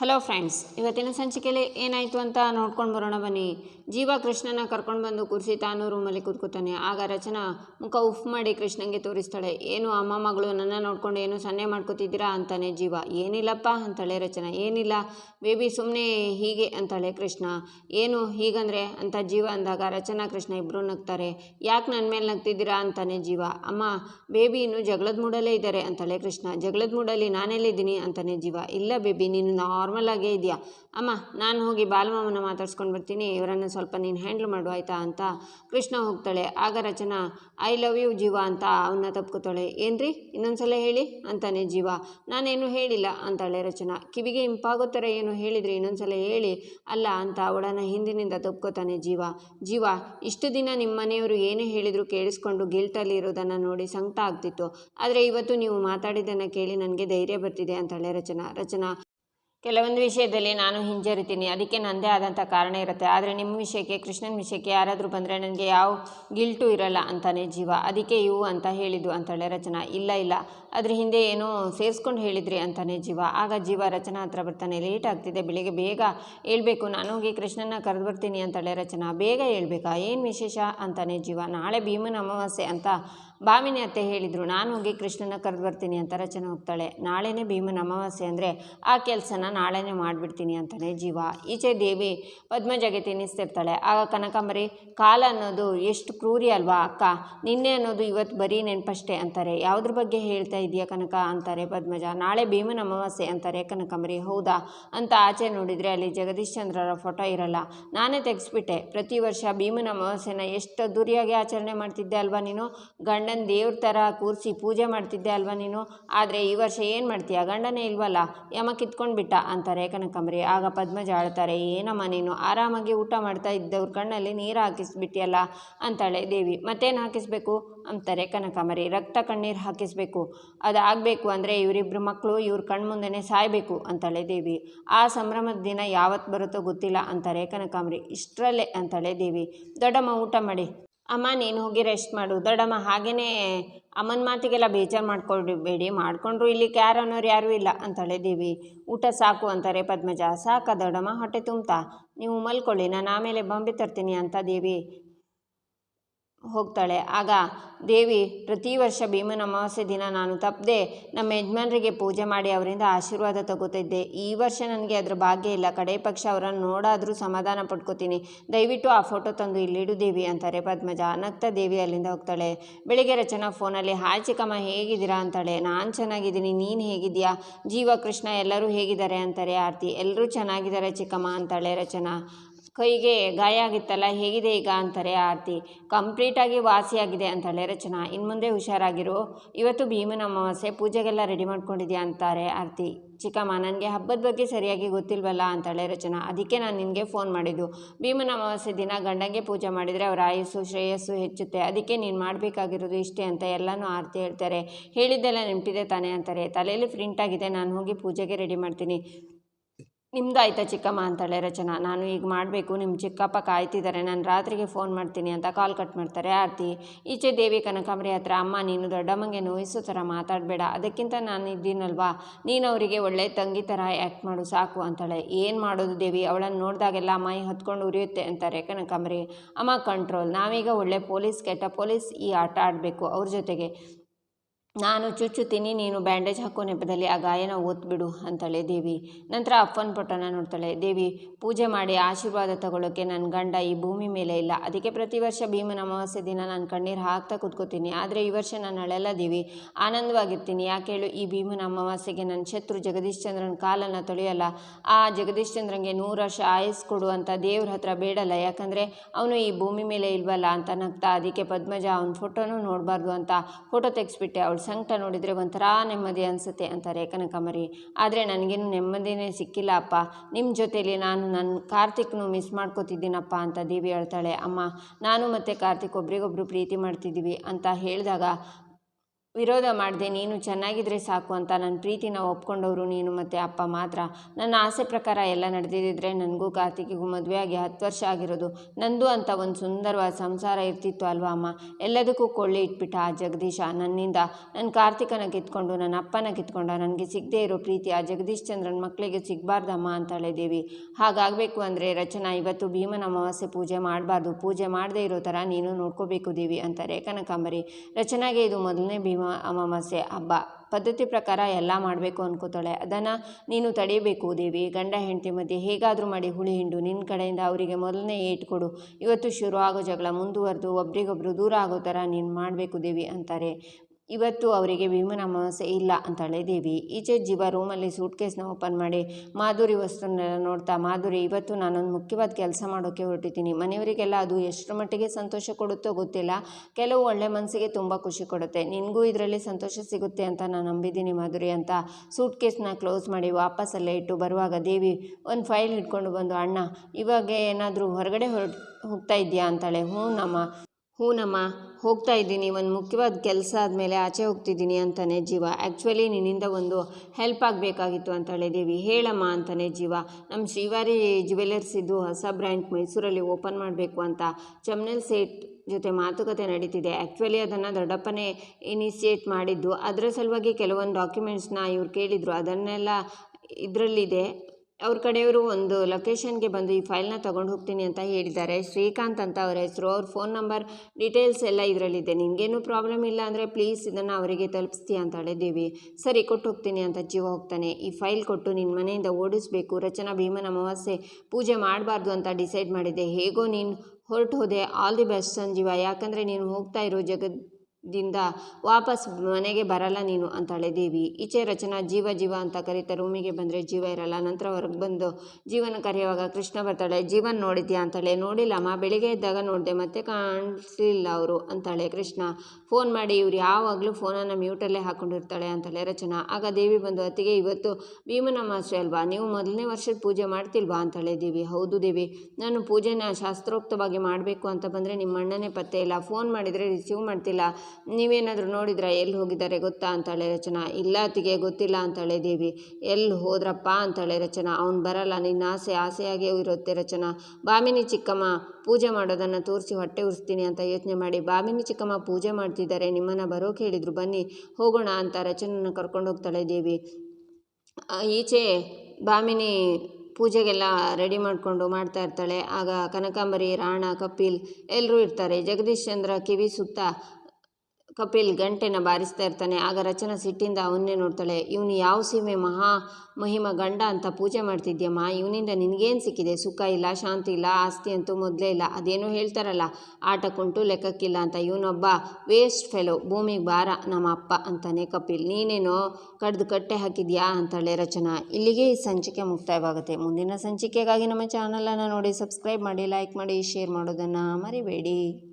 Hello friends ಇವತ್ತಿನ ಸಂಚಿಕೆಯಲ್ಲಿ ಏನಾಯಿತು ಅಂತ ನೋಡ್ಕೊಂಡು ಬರೋಣ ಬನ್ನಿ. ಜೀವ ಕೃಷ್ಣನ ಕರ್ಕೊಂಡು ಬಂದು ಕೂರಿಸಿ ತಾನು ರೂಮಲ್ಲಿ ಕೂತ್ಕೋತಾನೆ. ಆಗ ರಚನಾ ಮುಖ ಉಫ್ ಮಾಡಿ ಕೃಷ್ಣಂಗೆ ತೋರಿಸ್ತಾಳೆ. ಏನು, ಅಮ್ಮ, ಮಗಳು ನನ್ನ ನೋಡ್ಕೊಂಡು ಏನು ಸನ್ನೆ ಮಾಡ್ಕೋತಿದ್ದೀರಾ ಅಂತಾನೆ ಜೀವ. ಏನಿಲ್ಲಪ್ಪ ಅಂತಾಳೆ ರಚನಾ. ಏನಿಲ್ಲ ಬೇಬಿ ಸುಮ್ಮನೆ ಹೀಗೆ ಅಂತಾಳೆ ಕೃಷ್ಣ. ಏನು, ಹೀಗಂದ್ರೆ ಅಂತ ಜೀವ ಅಂದಾಗ ರಚನಾ, ಕೃಷ್ಣ ಇಬ್ಬರು ನಗ್ತಾರೆ. ಯಾಕೆ ನನ್ನ ಮೇಲೆ ನಗ್ತಿದ್ದೀರಾ ಅಂತಾನೆ ಜೀವ. ಅಮ್ಮ ಬೇಬಿ ಇನ್ನು ಜಗಳದ ಮೂಡಲ್ಲೇ ಇದ್ದಾರೆ ಅಂತಾಳೆ ಕೃಷ್ಣ. ಜಗಳದ ಮೂಡಲ್ಲಿ ನಾನೆಲ್ಲಿದ್ದೀನಿ ಅಂತಾನೆ ಜೀವ. ಇಲ್ಲ ಬೇಬಿ ನೀನು ನಾರ್ಮಲ್ ಆಗೇ ಇದೆಯಾ? ಅಮ್ಮ, ನಾನು ಹೋಗಿ ಬಾಲಮಾಮನ ಮಾತಾಡ್ಸ್ಕೊಂಡು ಬರ್ತೀನಿ. ಇವರನ್ನು ಸ್ವಲ್ಪ ನೀನು ಹ್ಯಾಂಡ್ಲ್ ಮಾಡು, ಆಯಿತಾ ಅಂತ ಕೃಷ್ಣ ಹೋಗ್ತಾಳೆ. ಆಗ ರಚನಾ ಐ ಲವ್ ಯು ಜೀವ ಅಂತ ಅವನ್ನ ತಪ್ಕೊತಾಳೆ. ಏನ್ರಿ? ಇನ್ನೊಂದ್ಸಲ ಹೇಳಿ? ಅಂತಾನೆ ಜೀವ. ನಾನೇನು ಹೇಳಿಲ್ಲ ಅಂತಾಳೆ ರಚನಾ. ಕಿವಿಗೆ ಇಂಪಾಗೋ ಥರ ಏನು ಹೇಳಿದ್ರಿ ಇನ್ನೊಂದ್ಸಲ ಹೇಳಿ ಅಲ್ಲ ಅಂತ ಅವಳನ್ನ ಹಿಂದಿನಿಂದ ತಪ್ಕೋತಾನೆ ಜೀವ. ಜೀವ, ಇಷ್ಟು ದಿನ ನಿಮ್ಮ ಮನೆಯವರು ಏನೇ ಹೇಳಿದ್ರು ಕೇಳಿಸ್ಕೊಂಡು ಗಿಲ್ಟಲ್ಲಿ ಇರೋದನ್ನು ನೋಡಿ ಸಂಕಟ ಆಗ್ತಿತ್ತು. ಆದರೆ ಇವತ್ತು ನೀವು ಮಾತಾಡಿದ್ದನ್ನು ಕೇಳಿ ನನಗೆ ಧೈರ್ಯ ಬರ್ತಿದೆ ಅಂತಾಳೆ ರಚನಾ. ರಚನಾ ಕೆಲವೊಂದು ವಿಷಯದಲ್ಲಿ ನಾನು ಹಿಂಜರಿತೀನಿ. ಅದಕ್ಕೆ ನನ್ನದೇ ಆದಂಥ ಕಾರಣ ಇರುತ್ತೆ. ಆದರೆ ನಿಮ್ಮ ವಿಷಯಕ್ಕೆ, ಕೃಷ್ಣನ ವಿಷಯಕ್ಕೆ ಯಾರಾದರೂ ಬಂದರೆ ನನಗೆ ಯಾವ ಗಿಲ್ಟು ಇರಲ್ಲ ಅಂತಾನೆ ಜೀವ. ಅದಕ್ಕೆ ಇವು ಅಂತ ಹೇಳಿದ್ದು ಅಂತಾಳೆ ರಚನಾ. ಇಲ್ಲ ಇಲ್ಲ. ಅದ್ರ ಹಿಂದೆ ಏನೋ ಸೇರಿಸ್ಕೊಂಡು ಹೇಳಿದ್ರಿ ಅಂತಾನೆ ಜೀವ. ಆಗ ಜೀವ ರಚನಾ ಹತ್ರ ಬರ್ತಾನೆ. ಲೇಟ್ ಆಗ್ತಿದೆ, ಬೆಳಿಗ್ಗೆ ಬೇಗ ಹೇಳಬೇಕು. ನಾನು ಹೋಗಿ ಕೃಷ್ಣನ ಕರೆದು ಬರ್ತೀನಿ ಅಂತಾಳೆ ರಚನಾ. ಬೇಗ ಹೇಳ್ಬೇಕಾ? ಏನು ವಿಶೇಷ? ಅಂತಾನೆ ಜೀವ. ನಾಳೆ ಭೀಮನ ಅಮಾವಾಸ್ಯೆ ಅಂತ ಬಾಮಿನಿ ಅತ್ತೆ ಹೇಳಿದರು, ನಾನು ಹೋಗಿ ಕೃಷ್ಣನ ಕರೆದು ಬರ್ತೀನಿ ಅಂತ ರಚನೆ ಹೋಗ್ತಾಳೆ. ನಾಳೆನೇ ಭೀಮನ ಅಮಾವಾಸ್ಯೆ ಅಂದರೆ ಆ ಕೆಲಸನ ನಾಳೆನೇ ಮಾಡಿಬಿಡ್ತೀನಿ ಅಂತಾನೆ ಜೀವ. ಈಚೆ ದೇವಿ ಪದ್ಮಜಗೆ ತಿನ್ನಿಸ್ತಿರ್ತಾಳೆ ಆಗ ಕನಕಾಂಬರಿ, ಕಾಲ ಅನ್ನೋದು ಎಷ್ಟು ಕ್ರೂರಿ ಅಲ್ವಾ ಅಕ್ಕ? ನಿನ್ನೆ ಅನ್ನೋದು ಇವತ್ತು ಬರೀ ನೆನಪಷ್ಟೇ ಅಂತಾರೆ. ಯಾವುದ್ರ ಬಗ್ಗೆ ಹೇಳ್ತಾ ಇದೆಯಾ ಕನಕ? ಅಂತಾರೆ ಪದ್ಮಜ. ನಾಳೆ ಭೀಮನ ಅಮಾವಾಸ್ಯೆ ಅಂತಾರೆ ಕನಕಾಂಬರಿ. ಹೌದಾ? ಅಂತ ಆಚೆ ನೋಡಿದರೆ ಅಲ್ಲಿ ಜಗದೀಶ್ ಚಂದ್ರರ ಫೋಟೋ ಇರಲ್ಲ. ನಾನೇ ತೆಗೆಸ್ಬಿಟ್ಟೆ. ಪ್ರತಿ ವರ್ಷ ಭೀಮನ ಅಮಾವಾಸ್ಯೆನ ಎಷ್ಟು ಅದ್ದೂರಿಯಾಗಿ ಆಚರಣೆ ಮಾಡ್ತಿದ್ದೆ ಅಲ್ವಾ ನೀನು? ಗಂಡನ ದೇವ್ರ ಥರ ಕೂರಿಸಿ ಪೂಜೆ ಮಾಡ್ತಿದ್ದೆ ಅಲ್ವಾ ನೀನು? ಆದರೆ ಈ ವರ್ಷ ಏನು ಮಾಡ್ತೀಯ? ಗಂಡನೇ ಇಲ್ವಲ್ಲ? ಯಮ ಕಿತ್ಕೊಂಡು ಬಿಟ್ಟ ಅಂತಾರೆ ಕನಕಂಬರಿ. ಆಗ ಪದ್ಮಜ ಆಳ್ತಾರೆ, ಏನಮ್ಮ ನೀನು? ಆರಾಮಾಗಿ ಊಟ ಮಾಡ್ತಾ ಇದ್ದವ್ರ ಕಣ್ಣಲ್ಲಿ ನೀರು ಹಾಕಿಸ್ಬಿಟ್ಟಿಯಲ್ಲ ಅಂತಾಳೆ. ದೇವಿ, ಮತ್ತೇನು ಹಾಕಿಸ್ಬೇಕು? ಅಂತಾರೆ ಕನಕಾಂಬರಿ. ರಕ್ತ ಕಣ್ಣೀರು ಹಾಕಿಸ್ಬೇಕು. ಆಗಬೇಕು ಅಂದರೆ ಇವರಿಬ್ಬರು ಮಕ್ಕಳು ಇವ್ರ ಕಣ್ಮುಂದೆನೇ ಸಾಯಬೇಕು, ಅಂತಾಳೆ ದೇವಿ. ಆ ಸಂಭ್ರಮದ ದಿನ ಯಾವತ್ತು ಬರುತ್ತೋ ಗೊತ್ತಿಲ್ಲ, ಅಂತಾರೆ ಕನಕಾಂಬರಿ. ಇಷ್ಟರಲ್ಲೇ, ಅಂತಾಳೆ ದೇವಿ. ದೊಡ್ಡಮ್ಮ, ಊಟ ಮಾಡಿ. ಅಮ್ಮ ನೀನು ಹೋಗಿ ರೆಸ್ಟ್ ಮಾಡು. ದೊಡ್ಡಮ್ಮ ಹಾಗೆಯೇ ಅಮ್ಮನ ಮಾತಿಗೆಲ್ಲ ಬೇಜಾರು ಮಾಡ್ಕೊಳ್ಬೇಡಿ ಮಾಡಿಕೊಂಡ್ರು ಇಲ್ಲಿ ಕ್ಯಾರ್ ಅನ್ನೋರು ಯಾರೂ ಇಲ್ಲ ಅಂತಾಳೆ ದೇವಿ ಊಟ ಸಾಕು ಅಂತಾರೆ ಪದ್ಮಜ. ಸಾಕ ದೊಡ್ಡಮ್ಮ, ಹೊಟ್ಟೆ ತುಂಬ್ತಾ. ನೀವು ಮಲ್ಕೊಳ್ಳಿ, ನಾನು ಆಮೇಲೆ ಬಾಂಬೆ ತರ್ತೀನಿ ಅಂತ ದೇವಿ. ಹೋಗ್ತಾಳೆ. ಆಗ ದೇವಿ, ಪ್ರತಿ ವರ್ಷ ಭೀಮನ ಅಮಾವಾಸ್ಯೆ ದಿನ ನಾನು ತಪ್ಪದೆ ನಮ್ಮ ಯಜಮಾನರಿಗೆ ಪೂಜೆ ಮಾಡಿ ಅವರಿಂದ ಆಶೀರ್ವಾದ ತಗೋತಿದ್ದೆ. ಈ ವರ್ಷ ನನಗೆ ಅದರ ಭಾಗ್ಯ ಇಲ್ಲ. ಕಡೆ ಪಕ್ಷ ಅವರನ್ನು ನೋಡಾದರೂ ಸಮಾಧಾನ ಪಡ್ಕೋತೀನಿ. ದಯವಿಟ್ಟು ಆ ಫೋಟೋ ತಂದು ಇಲ್ಲಿಡು ದೇವಿ ಅಂತಾರೆ ಪದ್ಮಜ. ನಗ್ತಾ ದೇವಿ ಅಲ್ಲಿಂದ ಹೋಗ್ತಾಳೆ. ಬೆಳಿಗ್ಗೆ ರಚನಾ ಫೋನಲ್ಲಿ, ಹಾಯ್ ಚಿಕ್ಕಮ್ಮ, ಹೇಗಿದ್ದೀರಾ? ಅಂತಾಳೆ. ನಾನು ಚೆನ್ನಾಗಿದ್ದೀನಿ. ನೀನು ಹೇಗಿದ್ದೀಯಾ? ಜೀವ ಕೃಷ್ಣ, ಎಲ್ಲರೂ ಹೇಗಿದ್ದಾರೆ? ಅಂತಾರೆ ಆರತಿ. ಎಲ್ಲರೂ ಚೆನ್ನಾಗಿದ್ದಾರೆ ಚಿಕ್ಕಮ್ಮ, ಅಂತಾಳೆ ರಚನಾ. ಕೈಗೆ ಗಾಯ ಆಗಿತ್ತಲ್ಲ, ಹೇಗಿದೆ ಈಗ ಅಂತಾರೆ ಆರತಿ ಕಂಪ್ಲೀಟಾಗಿ ವಾಸಿಯಾಗಿದೆ ಅಂತಾಳೆ ರಚನಾ ಇನ್ನು ಮುಂದೆ ಹುಷಾರಾಗಿರು. ಇವತ್ತು ಭೀಮನ ಅಮಾವಾಸ್ಯೆ, ಪೂಜೆಗೆಲ್ಲ ರೆಡಿ ಮಾಡ್ಕೊಂಡಿದ್ಯಾ ಅಂತಾರೆ ಆರತಿ ಚಿಕ್ಕಮ್ಮ, ನನಗೆ ಹಬ್ಬದ ಬಗ್ಗೆ ಸರಿಯಾಗಿ ಗೊತ್ತಿಲ್ವಲ್ಲ ಅಂತಾಳೆ ರಚನಾ, ಅದಕ್ಕೆ ನಾನು ನಿನಗೆ ಫೋನ್ ಮಾಡಿದ್ದು. ಭೀಮನ ಅಮಾವಾಸ್ಯೆ ದಿನ ಗಂಡಂಗೆ ಪೂಜೆ ಮಾಡಿದರೆ ಅವರ ಆಯಸ್ಸು, ಶ್ರೇಯಸ್ಸು ಹೆಚ್ಚುತ್ತೆ. ಅದಕ್ಕೆ ನೀನು ಮಾಡಬೇಕಾಗಿರೋದು ಇಷ್ಟೇ ಅಂತ ಎಲ್ಲನೂ ಆರತಿ ಹೇಳ್ತಾರೆ. ಹೇಳಿದ್ದೆಲ್ಲ ನೆನಪಿದೆ ತಾನೇ ಅಂತಾರೆ. ತಲೆಯಲ್ಲಿ ಪ್ರಿಂಟ್ ಆಗಿದೆ, ನಾನು ಹೋಗಿ ಪೂಜೆಗೆ ರೆಡಿ ಮಾಡ್ತೀನಿ. ನಿಮ್ದು ಆಯ್ತಾ ಚಿಕ್ಕಮ್ಮ ಅಂತಾಳೆ ರಚನಾ. ನಾನು ಈಗ ಮಾಡಬೇಕು. ನಿಮ್ಮ ಚಿಕ್ಕಪ್ಪ ಕಾಯ್ತಿದ್ದಾರೆ. ನಾನು ರಾತ್ರಿಗೆ ಫೋನ್ ಮಾಡ್ತೀನಿ ಅಂತ ಕಾಲ್ ಕಟ್ ಮಾಡ್ತಾರೆ. ಆರತಿ, ಈಚೆ ದೇವಿ ಕನಕಾಂಬರಿ ಹತ್ರ ಅಮ್ಮ, ನೀನು ದೊಡ್ಡಮ್ಮಂಗೆ ನೋಯಿಸೋ ಥರ ಮಾತಾಡಬೇಡ. ಅದಕ್ಕಿಂತ ನಾನು ಇದ್ದೀನಲ್ವಾ? ನೀನು ಅವರಿಗೆ ಒಳ್ಳೆ ತಂಗಿ ಥರ ಆ್ಯಕ್ಟ್ ಮಾಡು, ಸಾಕು ಅಂತಾಳೆ. ಏನು ಮಾಡೋದು ದೇವಿ? ಅವಳನ್ನು ನೋಡಿದಾಗೆಲ್ಲ ಮೈ ಹತ್ಕೊಂಡು ಉರಿಯುತ್ತೆ ಅಂತಾರೆ ಕನಕಾಂಬರಿ. ಅಮ್ಮ ಕಂಟ್ರೋಲ್ ನಾವೀಗ ಒಳ್ಳೆ ಪೊಲೀಸ್ ಕೆಟ್ಟ ಪೊಲೀಸ್ ಈ ಆಟ ಆಡಬೇಕು. ಅವ್ರ ಜೊತೆಗೆ. ನಾನು ಚುಚ್ಚುತ್ತೀನಿ, ನೀನು ಬ್ಯಾಂಡೇಜ್ ಹಾಕೋ ನೆಪದಲ್ಲಿ ಆ ಗಾಯನ ಓದ್ಬಿಡು ಅಂತಾಳೆ ದೇವಿ. ನಂತರ ಅಪ್ಪನ ಪುಟ್ಟನ ನೋಡ್ತಾಳೆ, ದೇವಿ, ಪೂಜೆ ಮಾಡಿ ಆಶೀರ್ವಾದ ತಗೊಳ್ಳೋಕ್ಕೆ ನನ್ನ ಗಂಡ ಈ ಭೂಮಿ ಮೇಲೆ ಇಲ್ಲ. ಅದಕ್ಕೆ ಪ್ರತಿ ವರ್ಷ ಭೀಮನ ಅಮಾವಾಸ್ಯೆ ದಿನ ನಾನು ಕಣ್ಣೀರು ಹಾಕ್ತಾ ಕೂತ್ಕೋತೀನಿ. ಆದರೆ ಈ ವರ್ಷ ನಾನು ಅಳೆಲ್ಲ ದೇವಿ. ಆನಂದವಾಗಿರ್ತೀನಿ. ಯಾಕೆ ಹೇಳು? ಈ ಭೀಮನ ಅಮಾವಾಸ್ಯೆಗೆ ನನ್ನ ಶತ್ರು ಜಗದೀಶ್ ಚಂದ್ರನ ಕಾಲನ್ನು ತೊಳೆಯಲ್ಲ. ಆ ಜಗದೀಶ್ ಚಂದ್ರನಿಗೆ ನೂರು ವರ್ಷ ಆಯಸ್ ಕೊಡು ಅಂತ ದೇವ್ರ ಹತ್ರ ಬೇಡಲ್ಲ. ಯಾಕಂದರೆ ಅವನು ಈ ಭೂಮಿ ಮೇಲೆ ಇಲ್ವಲ್ಲ ಅಂತ ನಗ್ತಾ, ಅದಕ್ಕೆ ಪದ್ಮಜ ಅವನ ಫೋಟೋನೂ ನೋಡಬಾರ್ದು ಅಂತ ಫೋಟೋ ತೆಗೆಸ್ಬಿಟ್ಟೆ ಅವಳ ಸಂಕಟ ನೋಡಿದರೆ ಒಂಥರ ನೆಮ್ಮದಿ ಅನಿಸುತ್ತೆ ಅಂತಾರೆ ಕನಕಾಂಬರಿ ಆದರೆ ನನಗೇನು ನೆಮ್ಮದಿನೇ ಸಿಕ್ಕಿಲ್ಲ ಅಪ್ಪ. ನಿಮ್ಮ ಜೊತೆಯಲ್ಲಿ ನಾನು ನನ್ನ ಕಾರ್ತಿಕ್ನು ಮಿಸ್ ಮಾಡ್ಕೋತಿದ್ದೀನಪ್ಪ ಅಂತ ದೇವಿ ಹೇಳ್ತಾಳೆ. ಅಮ್ಮ, ನಾನು ಮತ್ತು ಕಾರ್ತಿಕ್ ಒಬ್ರಿಗೊಬ್ರು ಪ್ರೀತಿ ಮಾಡ್ತಿದ್ದೀವಿ ಅಂತ ಹೇಳಿದಾಗ ವಿರೋಧ ಮಾಡಿದೆ, ನೀನು ಚೆನ್ನಾಗಿದ್ರೆ ಸಾಕು ಅಂತ ನನ್ನ ಪ್ರೀತಿನ ಒಪ್ಕೊಂಡವರು, ನೀನು ಮತ್ತು ಅಪ್ಪ ಮಾತ್ರ. ನನ್ನ ಆಸೆ ಪ್ರಕಾರ ಎಲ್ಲ ನಡೆದಿದ್ದರೆ ನನಗೂ ಕಾರ್ತಿಕಿಗೂ ಮದುವೆ ಆಗಿ ಹತ್ತು ವರ್ಷ ಆಗಿರೋದು. ನಂದು ಅಂತ ಒಂದು ಸುಂದರವಾದ ಸಂಸಾರ ಇರ್ತಿತ್ತು ಅಲ್ವಾ ಅಮ್ಮ? ಎಲ್ಲದಕ್ಕೂ ಕೊಳ್ಳಿ ಇಟ್ಬಿಟ್ಟ ಆ ಜಗದೀಶ ನನ್ನಿಂದ. ನನ್ನ ಕಾರ್ತಿಕನ ಕಿತ್ಕೊಂಡು ನನ್ನ ಅಪ್ಪನ ಕಿತ್ಕೊಂಡ ನನಗೆ ಸಿಗದೆ ಇರೋ ಪ್ರೀತಿ ಆ ಜಗದೀಶ್ ಚಂದ್ರನ ಮಕ್ಕಳಿಗೆ ಸಿಗಬಾರ್ದಮ್ಮ ಅಂತಾಳೆ ದೇವಿ. ಹಾಗಾಗಬೇಕು ಅಂದರೆ ರಚನಾ ಇವತ್ತು ಭೀಮನ ಅಮಾವಾಸ್ಯೆ ಪೂಜೆ ಮಾಡಬಾರ್ದು. ಪೂಜೆ ಮಾಡದೇ ಇರೋ ಥರ ನೀನು ನೋಡ್ಕೋಬೇಕು ದೇವಿ ಅಂತಾರೆ ಕನಕಾಂಬರಿ. ರಚನಾಗೆ ಇದು ಮೊದಲನೇ ಭೀಮ ಅಮಾವಾಸ್ಯೆ ಹಬ್ಬ ಪದ್ಧತಿ ಪ್ರಕಾರ ಎಲ್ಲ ಮಾಡಬೇಕು ಅನ್ಕೋತಾಳೆ. ಅದನ್ನು ನೀನು ತಡೆಯಬೇಕು ದೇವಿ, ಗಂಡ ಹೆಂಡತಿ ಮಧ್ಯೆ ಹೇಗಾದರೂ ಮಾಡಿ ಹುಳಿ ಹಿಂಡು ನಿನ್ನ ಕಡೆಯಿಂದ ಅವರಿಗೆ ಮೊದಲನೇ ಏಟ್ ಕೊಡು. ಇವತ್ತು ಶುರು ಆಗೋ ಜಗಳ ಮುಂದುವರೆದು, ಒಬ್ರಿಗೊಬ್ರು ದೂರ ಆಗೋ ಥರ ನೀನು ಮಾಡಬೇಕು ದೇವಿ ಅಂತಾರೆ. ಇವತ್ತು ಅವರಿಗೆ ಭೀಮನ ಅಮಾವಾಸ್ಯೆ ಇಲ್ಲ ಅಂತಾಳೆ ದೇವಿ ಈಚೆ ಜೀವ ರೂಮಲ್ಲಿ ಸೂಟ್ ಕೇಸ್ನ ಓಪನ್ ಮಾಡಿ, ಮಾಧುರಿ ವಸ್ತುನೆಲ್ಲ ನೋಡ್ತಾ, ಮಾಧುರಿ, ಇವತ್ತು ನಾನೊಂದು ಮುಖ್ಯವಾದ ಕೆಲಸ ಮಾಡೋಕ್ಕೆ ಹೊರಟಿದ್ದೀನಿ. ಮನೆಯವರಿಗೆಲ್ಲ ಅದು ಎಷ್ಟರ ಮಟ್ಟಿಗೆ ಸಂತೋಷ ಕೊಡುತ್ತೋ ಗೊತ್ತಿಲ್ಲ. ಕೆಲವು ಒಳ್ಳೆ ಮನಸ್ಸಿಗೆ ತುಂಬ ಖುಷಿ ಕೊಡುತ್ತೆ. ನಿನಗೂ ಇದರಲ್ಲಿ ಸಂತೋಷ ಸಿಗುತ್ತೆ ಅಂತ ನಾನು ನಂಬಿದ್ದೀನಿ ಮಾಧುರಿ ಅಂತ ಸೂಟ್ ಕೇಸ್ನ ಕ್ಲೋಸ್ ಮಾಡಿ ವಾಪಸ್ಸಲ್ಲೇ ಇಟ್ಟು ಬರುವಾಗ ದೇವಿ, ಒಂದು ಫೈಲ್ ಹಿಡ್ಕೊಂಡು ಬಂದು, ಅಣ್ಣ, ಇವಾಗ ಏನಾದರೂ ಹೊರಗಡೆ ಹೊರಟು ಹೋಗ್ತಾ ಇದೆಯಾ ಅಂತಾಳೆ. ಹ್ಞೂ, ನಮ್ಮ ಹೂನಮ್ಮ ಹೋಗ್ತಾ ಇದ್ದೀನಿ. ಒಂದು ಮುಖ್ಯವಾದ ಕೆಲಸ ಆದಮೇಲೆ ಆಚೆ ಹೋಗ್ತಿದ್ದೀನಿ ಅಂತಾನೆ ಜೀವ. ಆ್ಯಕ್ಚುಲಿ ನಿನ್ನಿಂದ ಒಂದು ಹೆಲ್ಪ್ ಆಗಬೇಕಾಗಿತ್ತು ಅಂತ ಹೇಳಿದ್ದೀವಿ. ಹೇಳಮ್ಮ ಅಂತಾನೆ ಜೀವ. ನಮ್ಮ ಶ್ರೀವಾರಿ ಜ್ಯುವೆಲರ್ಸ್ ಇದು ಹೊಸ ಬ್ರ್ಯಾಂಡ್ ಮೈಸೂರಲ್ಲಿ ಓಪನ್ ಮಾಡಬೇಕು ಅಂತ ಚಮ್ನಲ್ ಸೇಟ್ ಜೊತೆ ಮಾತುಕತೆ ನಡೀತಿದೆ. ಆ್ಯಕ್ಚುಲಿ ಅದನ್ನು ದೊಡ್ಡಪ್ಪನೇ ಇನಿಷಿಯೇಟ್ ಮಾಡಿದ್ದು. ಅದರ ಸಲುವಾಗಿ ಕೆಲವೊಂದು ಡಾಕ್ಯುಮೆಂಟ್ಸ್ನ ಇವ್ರು ಕೇಳಿದರು. ಅದನ್ನೆಲ್ಲ ಇದರಲ್ಲಿದೆ. ಅವ್ರ ಕಡೆಯವರು ಒಂದು ಲೊಕೇಶನ್ಗೆ ಬಂದು ಈ ಫೈಲ್ನ ತೊಗೊಂಡು ಹೋಗ್ತೀನಿ ಅಂತ ಹೇಳಿದ್ದಾರೆ. ಶ್ರೀಕಾಂತ್ ಅಂತ ಅವರ ಹೆಸರು, ಅವ್ರ ಫೋನ್ ನಂಬರ್ ಡೀಟೇಲ್ಸ್ ಎಲ್ಲ ಇದರಲ್ಲಿದೆ. ನಿಮಗೇನು ಪ್ರಾಬ್ಲಮ್ ಇಲ್ಲ ಅಂದರೆ ಪ್ಲೀಸ್ ಇದನ್ನು ಅವರಿಗೆ ತಲುಪಿಸ್ತೀಯ ಅಂತಾಳೆ ದೇವಿ ಸರಿ, ಕೊಟ್ಟು ಹೋಗ್ತೀನಿ ಅಂತ ಜೀವ ಹೋಗ್ತಾನೆ. ಈ ಫೈಲ್ ಕೊಟ್ಟು ನಿನ್ನ ಮನೆಯಿಂದ ಓಡಿಸಬೇಕು, ರಚನಾ ಭೀಮನ ಅಮಾವಾಸ್ಯೆ ಪೂಜೆ ಮಾಡಬಾರ್ದು ಅಂತ ಡಿಸೈಡ್ ಮಾಡಿದೆ. ಹೇಗೋ ನೀನು ಹೊರಟು ಹೋದೆ ಆಲ್ ದಿ ಬೆಸ್ಟ್ ಸಂಜೀವ. ಯಾಕಂದರೆ ನೀನು ಹೋಗ್ತಾ ಇರೋ ಜಗದ್ ದಿಂದ ವಾಪಸ್ ಮನೆಗೆ ಬರಲ್ಲ ನೀನು ಅಂತಾಳೆ ದೇವಿ ಈಚೆ ರಚನಾ ಜೀವ ಜೀವ ಅಂತ ಕರೀತಾ ರೂಮಿಗೆ ಬಂದರೆ ಜೀವ ಇರಲ್ಲ. ನಂತರ ಹೊರಗೆ ಬಂದು ಜೀವನ ಕರೆಯುವಾಗ ಕೃಷ್ಣ ಬರ್ತಾಳೆ, ಜೀವನ್ ನೋಡಿದ್ಯಾ? ಅಂತಾಳೆ. ನೋಡಿಲ್ಲಮ್ಮ ಬೆಳಿಗ್ಗೆ ಇದ್ದಾಗ ನೋಡಿದೆ, ಮತ್ತೆ ಕಾಣಿಸ್ಲಿಲ್ಲ ಅವರು, ಅಂತಾಳೆ ಕೃಷ್ಣ. ಫೋನ್ ಮಾಡಿ, ಇವ್ರು ಯಾವಾಗಲೂ ಫೋನನ್ನು ಮ್ಯೂಟಲ್ಲೇ ಹಾಕೊಂಡಿರ್ತಾಳೆ, ಅಂತಾಳೆ ರಚನಾ. ಆಗ ದೇವಿ ಬಂದು, ಅತ್ತಿಗೆ ಇವತ್ತು ಭೀಮನ ಮಾಸ್ಟ್ರಿ ಅಲ್ವಾ? ನೀವು ಮೊದಲನೇ ವರ್ಷದ ಪೂಜೆ ಮಾಡ್ತಿಲ್ವಾ? ಅಂತಾಳೆ ದೇವಿ. ಹೌದು ದೇವಿ, ನಾನು ಪೂಜೆನ ಶಾಸ್ತ್ರೋಕ್ತವಾಗಿ ಮಾಡಬೇಕು ಅಂತ ಬಂದರೆ ನಿಮ್ಮ ಅಣ್ಣನೇ ಪತ್ತೆ ಇಲ್ಲ. ಫೋನ್ ಮಾಡಿದರೆ ರಿಸೀವ್ ಮಾಡ್ತಿಲ್ಲ. ನೀವೇನಾದರೂ ನೋಡಿದ್ರಾ, ಎಲ್ಲಿ ಹೋಗಿದ್ದಾರೆ ಗೊತ್ತಾ ಅಂತಾಳೆ ರಚನಾ. ಇಲ್ಲ ಅತ್ತಿಗೆ, ಗೊತ್ತಿಲ್ಲ ಅಂತಾಳೆ ದೇವಿ. ಎಲ್ಲಿ ಹೋದ್ರಪ್ಪ ಅಂತಾಳೆ ರಚನಾ. ಅವ್ನು ಬರಲ್ಲ, ನಿನ್ನ ಆಸೆ ಆಸೆಯಾಗೇ ಇರುತ್ತೆ ರಚನಾ. ಬಾಮಿನಿ ಚಿಕ್ಕಮ್ಮ, ಪೂಜೆ ಮಾಡೋದನ್ನು ತೋರಿಸಿ ಹೊಟ್ಟೆ ಉರಿಸ್ತೀನಿ ಅಂತ ಯೋಚನೆ ಮಾಡಿ. ಬಾಮಿನಿ ಚಿಕ್ಕಮ್ಮ ಪೂಜೆ ಮಾಡ್ತಿದ್ದಾರೆ, ನಿಮ್ಮನ್ನು ಬರೋಕೆ ಹೇಳಿದರು. ಬನ್ನಿ, ಹೋಗೋಣ ಅಂತ ರಚನನ್ನು ಕರ್ಕೊಂಡು ಹೋಗ್ತಾಳೆ ದೇವಿ. ಈಚೆ ಬಾಮಿನಿ ಪೂಜೆಗೆಲ್ಲ ರೆಡಿ ಮಾಡಿಕೊಂಡು ಮಾಡ್ತಾ ಇರ್ತಾಳೆ. ಆಗ ಕನಕಾಂಬರಿ, ರಾಣ, ಕಪಿಲ್ ಎಲ್ಲರೂ ಇರ್ತಾರೆ. ಜಗದೀಶ್ ಚಂದ್ರ ಕಿವಿ ಸುತ್ತ ಕಪಿಲ್ ಗಂಟೆನ ಬಾರಿಸ್ತಾ ಇರ್ತಾನೆ. ಆಗ ರಚನಾ ಸಿಟ್ಟಿಂದ ಅವನ್ನೇ ನೋಡ್ತಾಳೆ. ಇವನು ಯಾವ ಸೀಮೆ ಮಹಾ ಮಹಿಮ ಗಂಡ ಅಂತ ಪೂಜೆ ಮಾಡ್ತಿದ್ಯಮ್ಮ? ಇವನಿಂದ ನಿನಗೇನು ಸಿಕ್ಕಿದೆ? ಸುಖ ಇಲ್ಲ, ಶಾಂತಿ ಇಲ್ಲ, ಆಸ್ತಿ ಅಂತೂ ಮೊದಲೇ ಇಲ್ಲ. ಅದೇನೋ ಹೇಳ್ತಾರಲ್ಲ ಆಟಕ್ಕುಂಟು ಲೆಕ್ಕಕ್ಕಿಲ್ಲ ಅಂತ. ಇವನೊಬ್ಬ ವೇಸ್ಟ್ ಫೆಲೋ, ಭೂಮಿಗೆ ಬಾರ ನಮ್ಮ ಅಪ್ಪ ಅಂತಾನೆ ಕಪಿಲ್. ನೀನೇನೋ ಕಡ್ದು ಕಟ್ಟೆ ಹಾಕಿದ್ಯಾ? ಅಂತಾಳೆ ರಚನಾ. ಇಲ್ಲಿಗೆ ಈ ಸಂಚಿಕೆ ಮುಕ್ತಾಯವಾಗುತ್ತೆ. ಮುಂದಿನ ಸಂಚಿಕೆಗಾಗಿ ನಮ್ಮ ಚಾನಲನ್ನು ನೋಡಿ, ಸಬ್ಸ್ಕ್ರೈಬ್ ಮಾಡಿ, ಲೈಕ್ ಮಾಡಿ, ಶೇರ್ ಮಾಡೋದನ್ನು ಮರಿಬೇಡಿ.